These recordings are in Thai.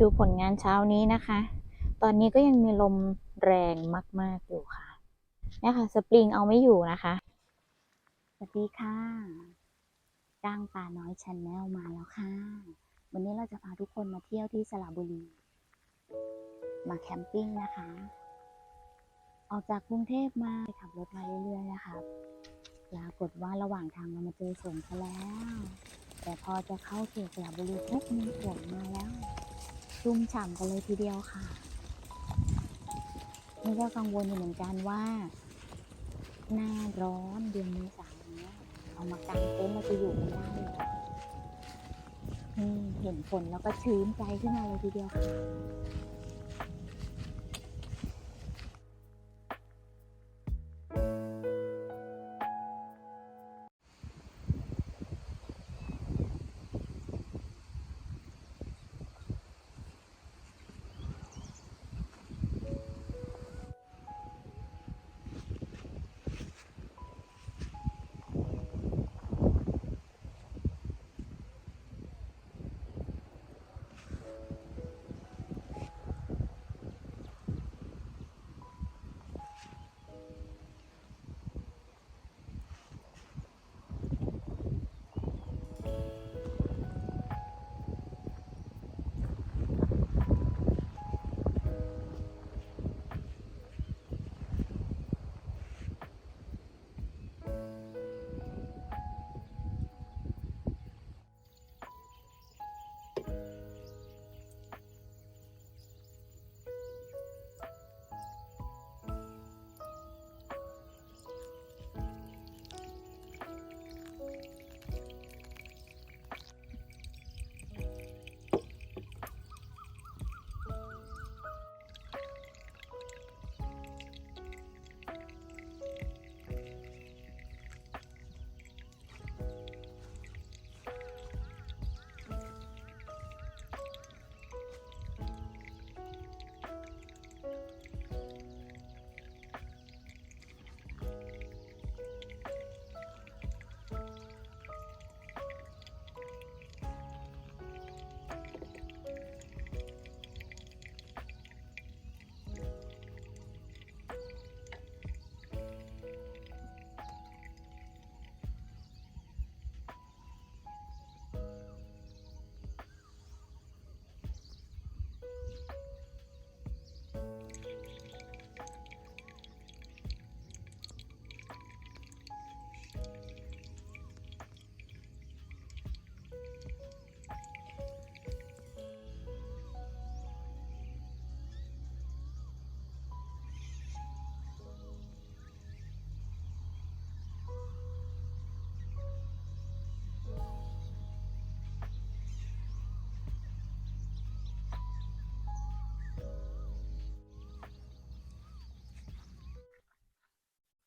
ดูผลงานเช้านี้นะคะ ตอนนี้ก็ยังมีลมแรงมาก ๆ อยู่ค่ะเนี่ยค่ะสปริงเอาไม่อยู่นะคะ สวัสดีค่ะจ้างปลาน้อยชนแนลมาแล้วค่ะ วันนี้เราจะพาทุกคนมาเที่ยวที่สระบุรี มาแคมปิ้งนะคะ ออกจากกรุงเทพมาขับรถมาเรื่อยๆนะคะปรากฏว่าระหว่างทางเรามาเจอฝนซะแล้ว แต่พอจะเข้าเขตสระบุรีปุ๊บมีฝนมาแล้ว ชุ่มฉ่ำกันเลยทีเดียวค่ะ นี่ก็กังวลอยู่เหมือนกันว่า หน้าร้อนเดือนเมษายนเนี้ย เอามากางเต็นท์เราจะอยู่กันได้เหรอนี่เห็นฝนแล้วก็ชื้นใจขึ้นมาเลยทีเดียวค่ะ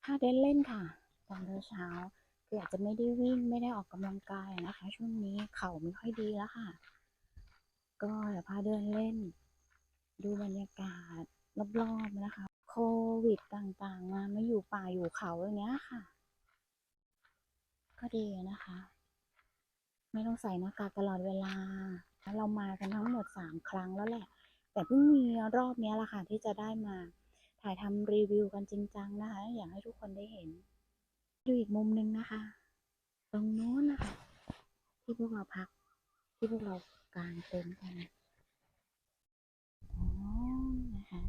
ถ้าเดินเล่นค่ะ ตอนเช้าคืออาจจะไม่ได้วิ่งไม่ได้ออกกำลังกายนะคะ ช่วงนี้เข่าไม่ค่อยดีแล้วค่ะ ก็เดี๋ยวพาเดินเล่น ดูบรรยากาศรอบๆนะคะ โควิดต่างๆ มาไม่อยู่ป่าอยู่เขาอย่างเงี้ยค่ะ ก็ดีนะคะ ไม่ต้องใส่หน้ากากตลอดเวลาแล้วเรามากันทั้งหมดสามครั้งแล้วแหละ แต่เพิ่งมีรอบนี้แหละค่ะที่จะได้มา ถ่ายทำรีวิวกันจริงจังนะคะ อยากให้ทุกคนได้เห็น ดูอีกมุมหนึ่งนะคะ ตรงโน้นนะคะ ที่พวกเราพัก ที่พวกเรากางเต็นท์กันอ๋อนะคะ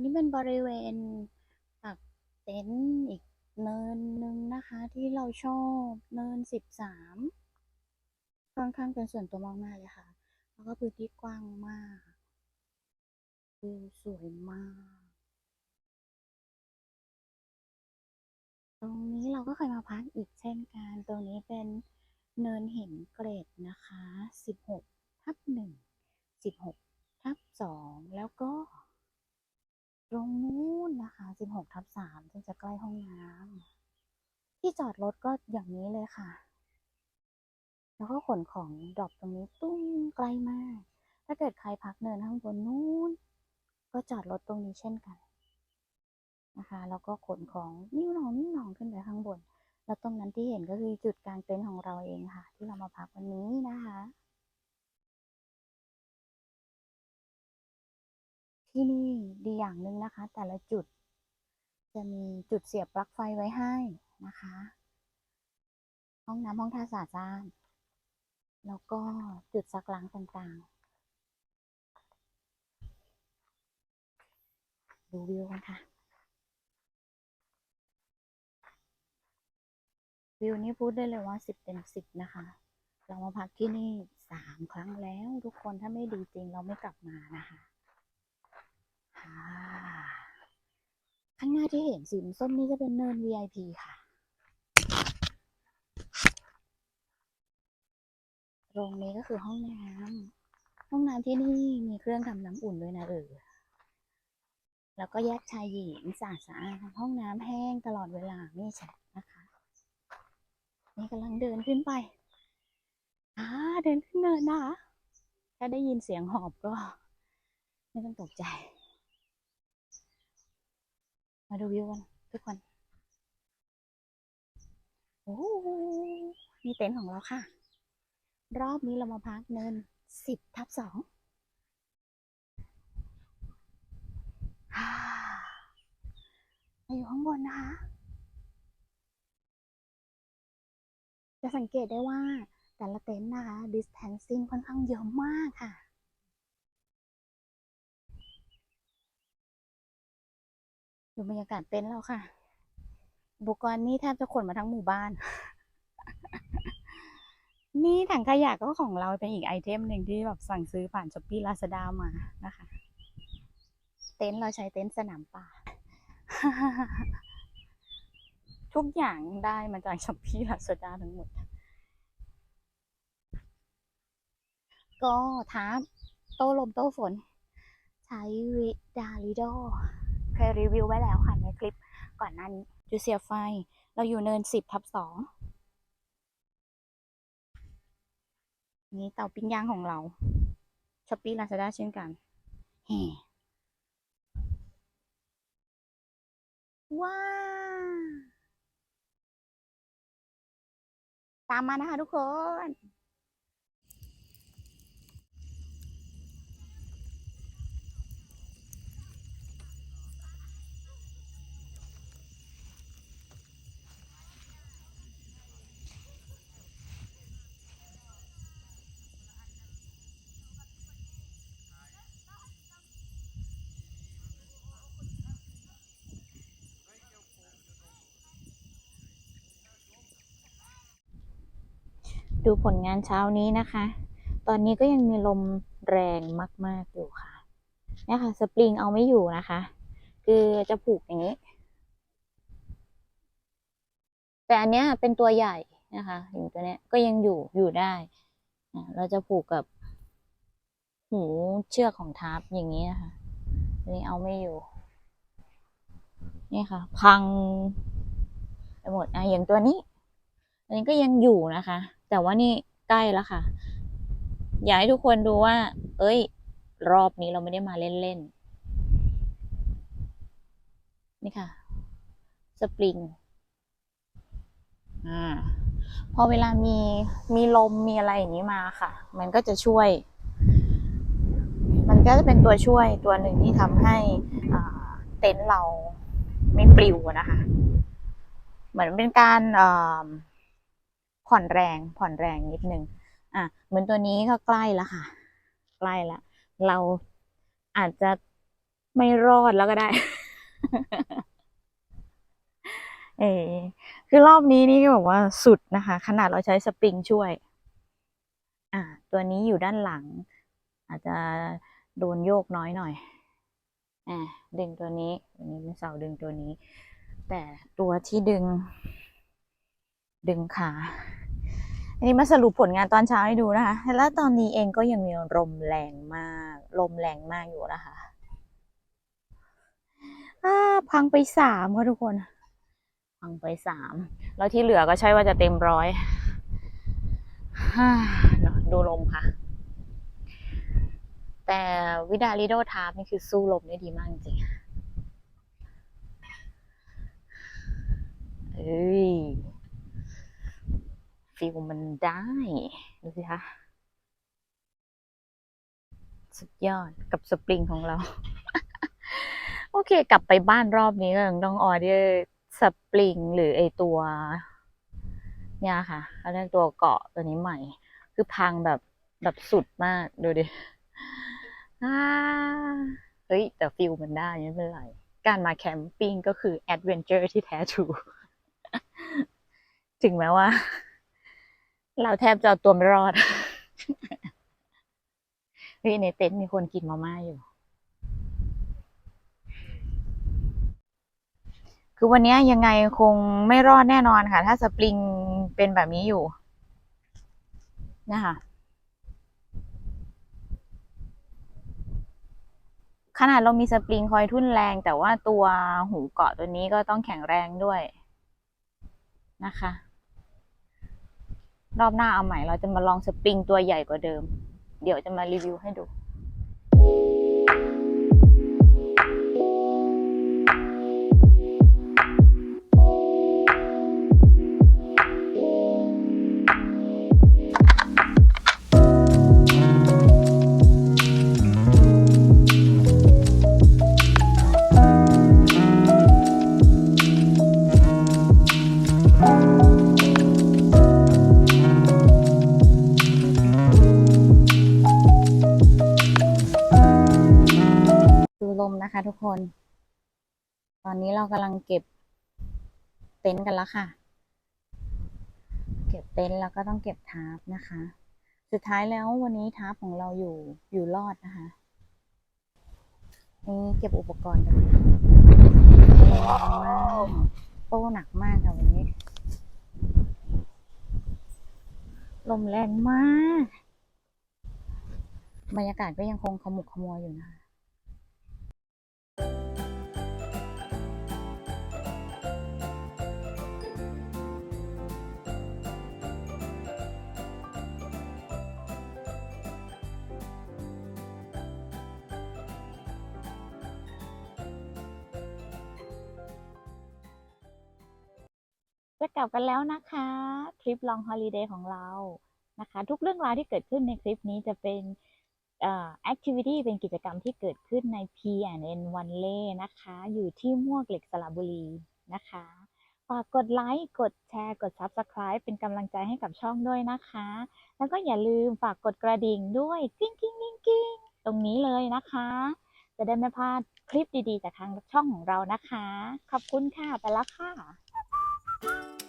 นี่เป็นบริเวณตักเต็นท์อีกเนินหนึ่งนะคะ ที่เราชอบเนินสิบสามค่อนข้างเป็นส่วนตัวมากๆเลยค่ะ แล้วก็พื้นที่กว้างมากวิวสวยมาก ตรงนี้เราก็เคยมาพักอีกเช่นกัน ตรงนี้เป็นเนินหินเกรดนะคะ 16 ทับ 1 16 ทับ 2 แล้วก็ ตรงนู้นนะคะ 16 ทับ 3 ซึ่งจะใกล้ห้องน้ำที่จอดรถก็อย่างนี้เลยค่ะ แล้วก็ขนของดรอปตรงนี้ตุ้งไกลมาก ถ้าเกิดใครพักเนินข้างบนนู้น ก็จอดรถตรงนี้เช่นกันนะคะ แล้วก็ขนของนิ้วหนองนิ้วหนองขึ้นไปข้างบน แล้วตรงนั้นที่เห็นก็คือจุดกลางเต็นท์ของเราเองค่ะ ที่เรามาพักวันนี้นะคะที่นี่ดีอย่างหนึ่งนะคะ แต่ละจุดจะมีจุดเสียบปลั๊กไฟไว้ให้นะคะ ห้องน้ำห้องท่าสาดสะอ้าน แล้วก็จุดซักล้างต่างๆ ดูวิวกันค่ะ วิวนี้พูดได้เลยว่าสิบเต็มสิบนะคะ เรามาพักที่นี่สามครั้งแล้วทุกคนถ้าไม่ดีจริงเราไม่กลับมานะคะข้างหน้าที่เห็นสีส้มนี่จะเป็นเนิน VIP ค่ะ ตรงนี้ก็คือห้องน้ำห้องน้ำที่นี่มีเครื่องทำน้ำอุ่นด้วยนะเออแล้วก็แยกชายหญิงสะอาดสะอาดห้องน้ำแห้งตลอดเวลาไม่แฉะนะคะ นี่กำลังเดินขึ้นไปอ่าเดินขึ้นเนินนะถ้าได้ยินเสียงหอบก็ ไม่ต้องตกใจ มาดูวิวกันทุกคน โอ้โหนี่เต็นท์ของเราค่ะ รอบนี้เรามาพักเนินสิบทับสองมาอยู่ข้างบนนะคะ จะสังเกตได้ว่าแต่ละเต็นท์นะคะ distancing ค่อนข้างเยอะมากค่ะดูบรรยากาศเต็นท์เราค่ะ อุปกรณ์นี่แทบจะขนมาทั้งหมู่บ้าน นี่ถังขยะก็ของเราเป็นอีกไอเทมหนึ่งที่แบบสั่งซื้อผ่านช้อปปี้ลาซาด้ามานะคะ เต็นท์เราใช้เต็นท์สนามป่า ทุกอย่างได้มาจากช้อปปี้ลาซาด้าทั้งหมด ก็ทับโต้ลมโต้ฝน ใช้วิดาลิโดเคยรีวิวไว้แล้วค่ะในคลิปก่อนหน้านี้จุเสียไฟ เราอยู่เนินสิบทับสอง นี่เตาปิ้งย่างของเราช้อปปี้ลาซาด้าเช่นกันแฮ่ว้าตามมานะคะทุกคน ดูผลงานเช้านี้นะคะ ตอนนี้ก็ยังมีลมแรงมาก ๆ อยู่ค่ะเนี่ยค่ะ สปริงเอาไม่อยู่นะคะ คือจะผูกอย่างนี้ แต่อันเนี้ยเป็นตัวใหญ่นะคะอย่างตัวเนี้ยก็ยังอยู่อยู่ได้ เราจะผูกกับ หูเชือกของทาร์ปอย่างนี้นะคะอันนี้เอาไม่อยู่ นี่ค่ะ พังไปหมดอะอย่างตัวนี้ อันนี้ก็ยังอยู่นะคะ แต่ว่านี่ใกล้แล้วค่ะ อยากให้ทุกคนดูว่า เอ้ย รอบนี้เราไม่ได้มาเล่นๆ นี่ค่ะ สปริง อ่า พอเวลามีมีลมมีอะไรอย่างนี้มาค่ะ มันก็จะช่วย มันก็จะเป็นตัวช่วยตัวหนึ่งที่ทำให้อ่าเต็นท์เราไม่ปลิวนะคะ เหมือนเป็นการเอ่อ ผ่อนแรงผ่อนแรงนิดนึงอะเหมือนตัวนี้ก็ใกล้แล้วค่ะ ใกล้แล้วเราอาจจะไม่รอดแล้วก็ได้ เออคือรอบนี้นี่ก็บอกว่าสุดนะคะ ขนาดเราใช้สปริงช่วย อ่า ตัวนี้อยู่ด้านหลัง อาจจะโดนโยกน้อยหน่อยอ่าดึงตัวนี้ตัวนี้เป็นเสาดึงตัวนี้ แต่ตัวที่ดึง ดึงขาอันนี้มาสรุปผลงานตอนเช้าให้ดูนะคะ แล้วตอนนี้เองก็ยังมีลมแรงมาก ลมแรงมากอยู่นะคะพังไปสามค่ะทุกคน พังไปสาม แล้วที่เหลือก็ใช่ว่าจะเต็มร้อยนอะดูลมค่ะ แต่วิดาลิโดทาร์นี่คือสู้ลมได้ดีมากจริงเอ้ย ฟิลมันได้ ดูสิคะ สุดยอดกับสปริงของเรา โอเค กลับไปบ้านรอบนี้ก็ยังต้องออเดอร์สปริงหรือไอตัว เนี่ยค่ะเขาเรียกตัวเกาะตัวนี้ใหม่ คือพังแบบแบบสุดมาก ดูดิอ่าเฮ้ย แต่ฟิลมันได้ไม่เป็นไร การมาแคมปิ้งก็คือแอดเวนเจอร์ที่แท้ทรูถึงแม้ว่า เราแทบจะเอาตัวไม่รอดเฮ้ยในเต็นท์มีคนกินมาม่าอยู่ คือวันนี้ยังไงคงไม่รอดแน่นอนค่ะ ถ้าสปริงเป็นแบบนี้อยู่นะคะขนาดเรามีสปริงคอยทุ่นแรง แต่ว่าตัวหูเกาะตัวนี้ก็ต้องแข็งแรงด้วยนะคะ รอบหน้าเอาใหม่เราจะมาลองสปริงตัวใหญ่กว่าเดิม เดี๋ยวจะมารีวิวให้ดู อนนี้เรากำลังเก็บเต็นท์กันแล้วค่ะ เก็บเต็นท์แล้วก็ต้องเก็บทาร์ปนะคะ สุดท้ายแล้ววันนี้ทาร์ปของเราอยู่อยู่รอดนะคะ นี่เก็บอุปกรณ์กันค่ะลมแรงมากโต้หนักมากค่ะวันนี้ ลมแรงมาก บรรยากาศก็ยังคงขมุกขมัวอยู่นะคะ จะกลับกันแล้วนะคะทริปลองฮอลิเดย์ของเรานะคะ ทุกเรื่องราวที่เกิดขึ้นในคลิปนี้จะเป็นเอ่อ activity เป็นกิจกรรมที่เกิดขึ้นใน P&N One Lay นะคะ อยู่ที่มวกเหล็กสระบุรีนะคะฝากกดไลค์ กดแชร์ กด Subscribe เป็นกำลังใจให้กับช่องด้วยนะคะ แล้วก็อย่าลืมฝากกดกระดิ่งด้วยกิ้งกิ้งกิ้งกิ้งตรงนี้เลยนะคะ จะได้ไม่พลาดคลิปดีๆ จากทางช่องของเรานะคะ ขอบคุณค่ะ ไปแล้วค่ะ うん。